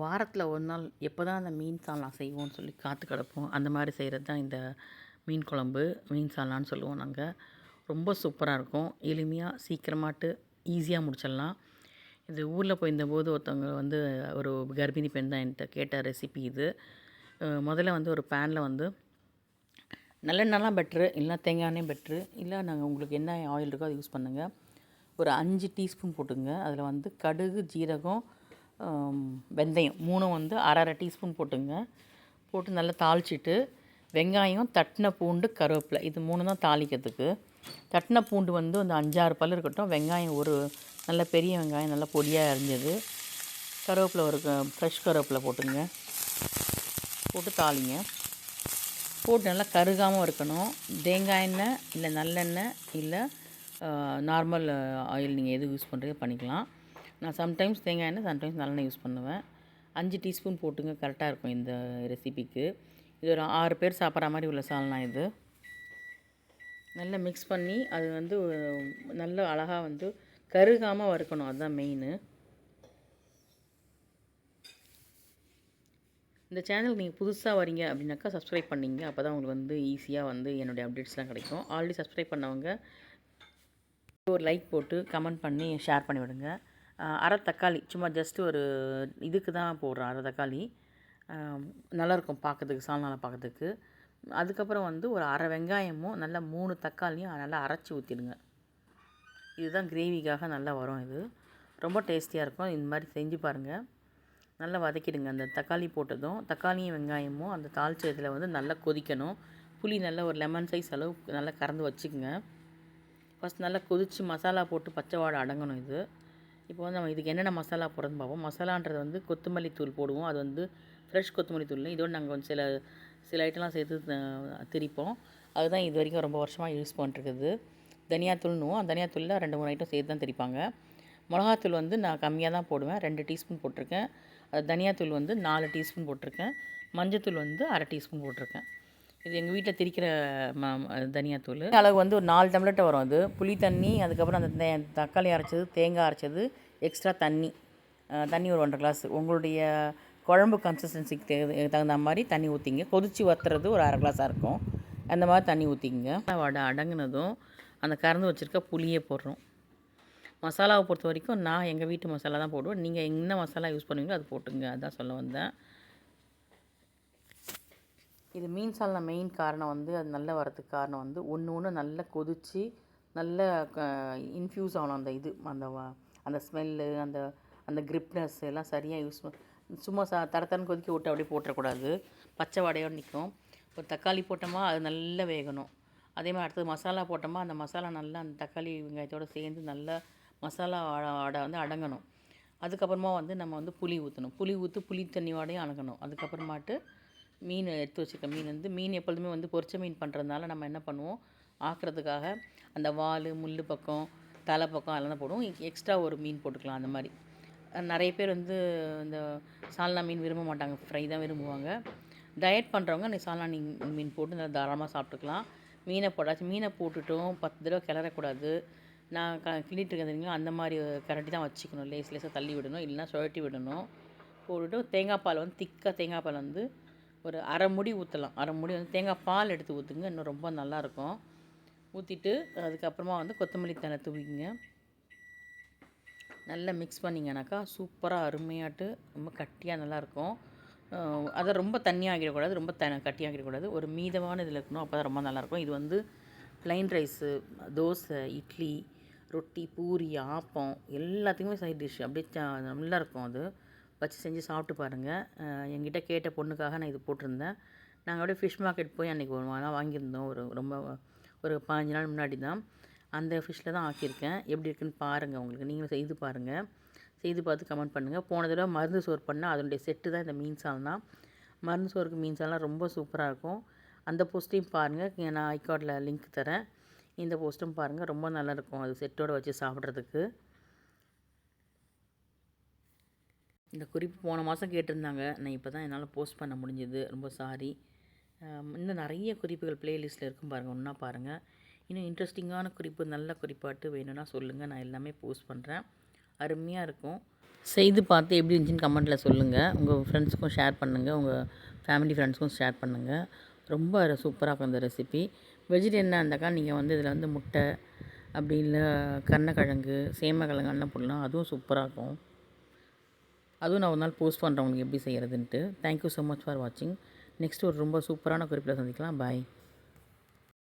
வாரத்தில் ஒரு நாள் எப்போ தான் அந்த மீன் சால்னா செய்வோம்னு சொல்லி காத்து கிடப்போம் அந்த மாதிரி செய்கிறது தான் இந்த மீன் குழம்பு மீன் சால்னான்னு சொல்லுவோம் நாங்கள் ரொம்ப சூப்பராக இருக்கும். எளிமையாக சீக்கிரமாட்டு ஈஸியாக முடிச்சிடலாம். இது ஊரில் போயிருந்தபோது ஒருத்தவங்க வந்து ஒரு கர்ப்பிணி பெண் தான் என்கிட்ட கேட்ட ரெசிபி இது. முதல்ல வந்து ஒரு பேனில் வந்து நல்லெண்ணெய்லாம் பெட்ரு இல்லை தேங்காய் பெட்ரு இல்லை நாங்கள் உங்களுக்கு என்ன ஆயில் இருக்கோ அதை யூஸ் பண்ணுங்கள் ஒரு அஞ்சு டீஸ்பூன் போட்டுங்க. அதில் வந்து கடுகு ஜீரகம் வெந்தயம் மூணும் வந்து அரை அரை டீஸ்பூன் போட்டுங்க. போட்டு நல்லா தாளிச்சிட்டு வெங்காயம் தட்டின பூண்டு கருவேப்பிலை. இது மூணு தான் தாளிக்கிறதுக்கு. தட்டின பூண்டு வந்து அந்த அஞ்சாறு பல் இருக்கட்டும். வெங்காயம் ஒரு நல்ல பெரிய வெங்காயம் நல்லா பொடியாக அரிஞ்சது. கருவேப்பிலை ஒரு ஃப்ரெஷ் கருவேப்பிலை போட்டுங்க. போட்டு தாளிங்க. போட்டு நல்லா கருகாமல் இருக்கணும். தேங்காய் எண்ணெய் இல்லை நல்லெண்ணெய் இல்லை நார்மல் ஆயில் நீங்கள் எது யூஸ் பண்ணுறீங்க பண்ணிக்கலாம். நான் சம்டைம்ஸ் தேங்காய் எண்ணெய் சம்டைம்ஸ் நல்லெண்ணெய் யூஸ் பண்ணுவேன். அஞ்சு டீஸ்பூன் போட்டுங்க கரெக்டாக இருக்கும் இந்த ரெசிபிக்கு இது ஒரு ஆறு பேர் சாப்பிட்ற மாதிரி உள்ள சால்னா இது. நல்லா மிக்ஸ் பண்ணி அது வந்து நல்ல அழகாக வந்து கருகாமல் வறுக்கணும். அதுதான் மெயின் இந்த சேனல் நீங்கள் புதுசாக வரீங்க அப்படின்னாக்கா சப்ஸ்கிரைப் பண்ணிங்க. அப்போ தான் உங்களுக்கு வந்து ஈஸியாக வந்து என்னுடைய அப்டேட்ஸ்லாம் கிடைக்கும். ஆல்ரெடி சப்ஸ்கிரைப் பண்ணவங்க ஒரு லைக் போட்டு கமெண்ட் பண்ணி ஷேர் பண்ணி விடுங்க அரை தக்காளி சும்மா ஜஸ்ட்டு ஒரு இதுக்கு தான் போடுறேன் அரை தக்காளி நல்லாயிருக்கும் பார்க்கறதுக்கு சால்னால பார்க்கறதுக்கு. அதுக்கப்புறம் வந்து ஒரு அரை வெங்காயமும் நல்லா மூணு தக்காளியும் நல்லா அரைச்சி ஊற்றிடுங்க இதுதான் கிரேவிக்காக நல்லா வரும் இது. ரொம்ப டேஸ்டியாக இருக்கும். இந்த மாதிரி செஞ்சு பாருங்கள் நல்லா வதக்கிடுங்க. அந்த தக்காளி போட்டதும் தக்காளியும் வெங்காயமும் அந்த தாளிச்ச இதில் வந்து நல்லா கொதிக்கணும். புளி நல்லா ஒரு லெமன் சைஸ் அளவு நல்லா கறந்து வச்சுக்கோங்க. ஃபஸ்ட் நல்லா கொதித்து மசாலா போட்டு பச்சை வாடை அடங்கணும் இது. இப்போ வந்து நம்ம இதுக்கு என்னென்ன மசாலா போடுறதுன்னு பார்ப்போம். மசாலான்றது வந்து கொத்தமல்லி தூள் போடுவோம். அது வந்து ஃப்ரெஷ் கொத்தமல்லி தூள் இதோடு நாங்கள் வந்து சில சில ஐட்டம்லாம் சேர்த்து திரிப்போம் அதுதான் இது வரைக்கும் ரொம்ப வருஷமாக யூஸ் பண்ணிட்டுருக்குது தனியாத்தூள்னுவோம். அந்த தனியாத்தூளில் ரெண்டு மூணு ஐட்டம் சேர்த்து தான் திரிப்பாங்க. மிளகாத்தூள் வந்து நான் கம்மியாக தான் போடுவேன். ரெண்டு டீஸ்பூன் போட்டிருக்கேன். அது தனியாத்தூள் வந்து நாலு டீஸ்பூன் போட்டிருக்கேன். மஞ்சத்தூள் வந்து அரை டீஸ்பூன் போட்டிருக்கேன். இது எங்கள் வீட்டில் திரிக்கிற ம தனியாத்தூள். அளவு வந்து ஒரு நாலு டம்ளர்ட்ட வரும் அது. புளி தண்ணி அதுக்கப்புறம் அந்த தே- தக்காளி அரைச்சது தேங்காய் அரைச்சது எக்ஸ்ட்ரா தண்ணி. தண்ணி ஒரு ஒன்றரை கிளாஸ் உங்களுடைய குழம்பு கன்சிஸ்டன்சிக்கு தகு- தகுந்த மாதிரி தண்ணி ஊற்றிங்க கொதித்து வத்துறது ஒரு அரை கிளாஸாக இருக்கும். அந்த மாதிரி தண்ணி ஊற்றிங்க வடை அடங்குனதும் அந்த கறந்து வச்சுருக்க புளியே போடுறோம். மசாலாவை பொறுத்த வரைக்கும் நான் எங்கள் வீட்டு மசாலா தான் போடுவேன். நீங்கள் என்ன மசாலா யூஸ் பண்ணுவீங்களோ அது போட்டுங்க. அதான் சொல்ல வந்தேன். இது மீன் சால்னா மெயின் காரணம் வந்து அது நல்லா வரதுக்கு காரணம் வந்து ஒன்று ஒன்று நல்லா கொதித்து நல்ல இன்ஃப்யூஸ் ஆகணும் அந்த இது அந்த அந்த ஸ்மெல்லு அந்த அந்த கிரிப்னஸ் எல்லாம் சரியாக யூஸ் சும்மா சா தரத்தரன்னு கொதிக்க விட்டு அப்படியே போட்டக்கூடாது பச்சை வடையோடு நிற்கும் ஒரு தக்காளி போட்டோமா அது நல்லா வேகணும். அதே மாதிரி அடுத்தது மசாலா போட்டோமா அந்த மசாலா நல்லா அந்த தக்காளி வெங்காயத்தோடு சேர்ந்து நல்லா மசாலா அட- வந்து அடங்கணும். அதுக்கப்புறமா வந்து நம்ம வந்து புளி ஊற்றணும் புளி ஊற்றி புளி தண்ணி வாடையும் அடங்கணும் அதுக்கப்புறமாட்டு மீன் எடுத்து வச்சுருக்க மீன் வந்து மீன் எப்பொழுதுமே வந்து பொரிச்ச மீன் பண்ணுறதுனால நம்ம என்ன பண்ணுவோம்? ஆக்குறதுக்காக அந்த வால் முள் பக்கம் தலை பக்கம் அதெல்லாம் போடுவோம். எக்ஸ்ட்ரா ஒரு மீன் போட்டுக்கலாம் அந்த மாதிரி. நிறைய பேர் வந்து இந்த சால்னா மீன் விரும்ப மாட்டாங்க. ஃப்ரை தான் விரும்புவாங்க. டயட் பண்ணுறவங்க அந்த சால்னா மீன் மீன் போட்டு நல்லா தாராளமாக சாப்பிட்டுக்கலாம். மீனை போடாச்சு மீனை போட்டுட்டும். பத்து தடவை கிளறக்கூடாது. நான் க கிண்டிட்டு இருக்கிறீங்களோ அந்த மாதிரி கரண்டி தான் வச்சுக்கணும். லேஸ் லேசாக தள்ளி விடணும். இல்லைன்னா சுழட்டி விடணும். போட்டுட்டு தேங்காய் பால் வந்து திக்காக தேங்காய் பால் வந்து ஒரு அரை முடி ஊற்றலாம் அரை முடி வந்து தேங்காய் பால் எடுத்து ஊற்றுங்க இன்னும் ரொம்ப நல்லாயிருக்கும். ஊற்றிட்டு அதுக்கப்புறமா வந்து கொத்தமல்லி தழை தூவிங்க நல்லா மிக்ஸ் பண்ணிங்கனாக்கா சூப்பராக அருமையாட்டு ரொம்ப கட்டியாக நல்லாயிருக்கும். அதை ரொம்ப தண்ணியாக ஆகிடக்கூடாது ரொம்ப த கட்டியாக ஆகிடக்கூடாது ஒரு மீதமான இதில் இருக்கணும். அப்போ தான் ரொம்ப நல்லாயிருக்கும். இது வந்து ப்ளைன் ரைஸு தோசை இட்லி ரொட்டி பூரி ஆப்பம் எல்லாத்துக்குமே சைட் டிஷ் அப்படியே நல்லாயிருக்கும் அது. வச்சு செஞ்சு சாப்பிட்டு பாருங்கள் என்கிட்ட கேட்ட பொண்ணுக்காக நான் இது போட்டிருந்தேன். நாங்கள் அப்படியே ஃபிஷ் மார்க்கெட் போய் அன்றைக்கி ஒரு வாரம் வாங்கியிருந்தோம். ஒரு ரொம்ப ஒரு பதினஞ்சு நாள் முன்னாடி தான். அந்த ஃபிஷ்ஷில் தான் ஆக்கியிருக்கேன். எப்படி இருக்குன்னு பாருங்கள் உங்களுக்கு. நீங்களும் செய்து பாருங்கள் செய்து பார்த்து கமெண்ட் பண்ணுங்கள் போன தடவை மருந்து சோறு பண்ணால் அதனுடைய செட்டு தான் இந்த மீன் சால்னா மருந்து சோறுக்கு மீன் சால்னா ரொம்ப சூப்பராக இருக்கும். அந்த போஸ்ட்டையும் பாருங்கள் நான் ஐகார்டில் லிங்க் தரேன். இந்த போஸ்ட்டும் பாருங்கள் ரொம்ப நல்லாயிருக்கும் அது செட்டோடு வச்சு சாப்பிட்றதுக்கு. இந்த குறிப்பு போன மாதம் கேட்டிருந்தாங்க. நான் இப்போ தான் என்னால் போஸ்ட் பண்ண முடிஞ்சது. ரொம்ப சாரி இன்னும் நிறைய குறிப்புகள் ப்ளேலிஸ்ட்டில் இருக்கும் பாருங்கள் ஒன்றா பாருங்கள் இன்னும் இன்ட்ரெஸ்டிங்கான குறிப்பு நல்ல குறிப்பாட்டு வேணும்னா சொல்லுங்கள் நான் எல்லாமே போஸ்ட் பண்ணுறேன் அருமையாக இருக்கும். செய்து பார்த்து எப்படி இருந்துச்சுன்னு கமெண்ட்டில் சொல்லுங்கள் உங்கள் ஃப்ரெண்ட்ஸுக்கும் ஷேர் பண்ணுங்கள் உங்கள் ஃபேமிலி ஃப்ரெண்ட்ஸ்க்கும் ஷேர் பண்ணுங்கள் ரொம்ப சூப்பராக இருக்கும் இந்த ரெசிபி வெஜிடேரியனாக இருந்தாக்கா நீங்கள் வந்து இதில் வந்து முட்டை அப்படி இல்லை கருணக்கிழங்கு சேமக்கிழங்கு எல்லாம் போடலாம். அதுவும் சூப்பராக இருக்கும். அதுவும் நான் ஒரு நாள் போஸ்ட் பண்ணுறேன் உங்களுக்கு எப்படி செய்கிறதுன்ட்டு thank you so much for வாட்சிங் நெக்ஸ்ட் ஒரு ரொம்ப சூப்பரான குறிப்பில் சந்திக்கலாம். பாய்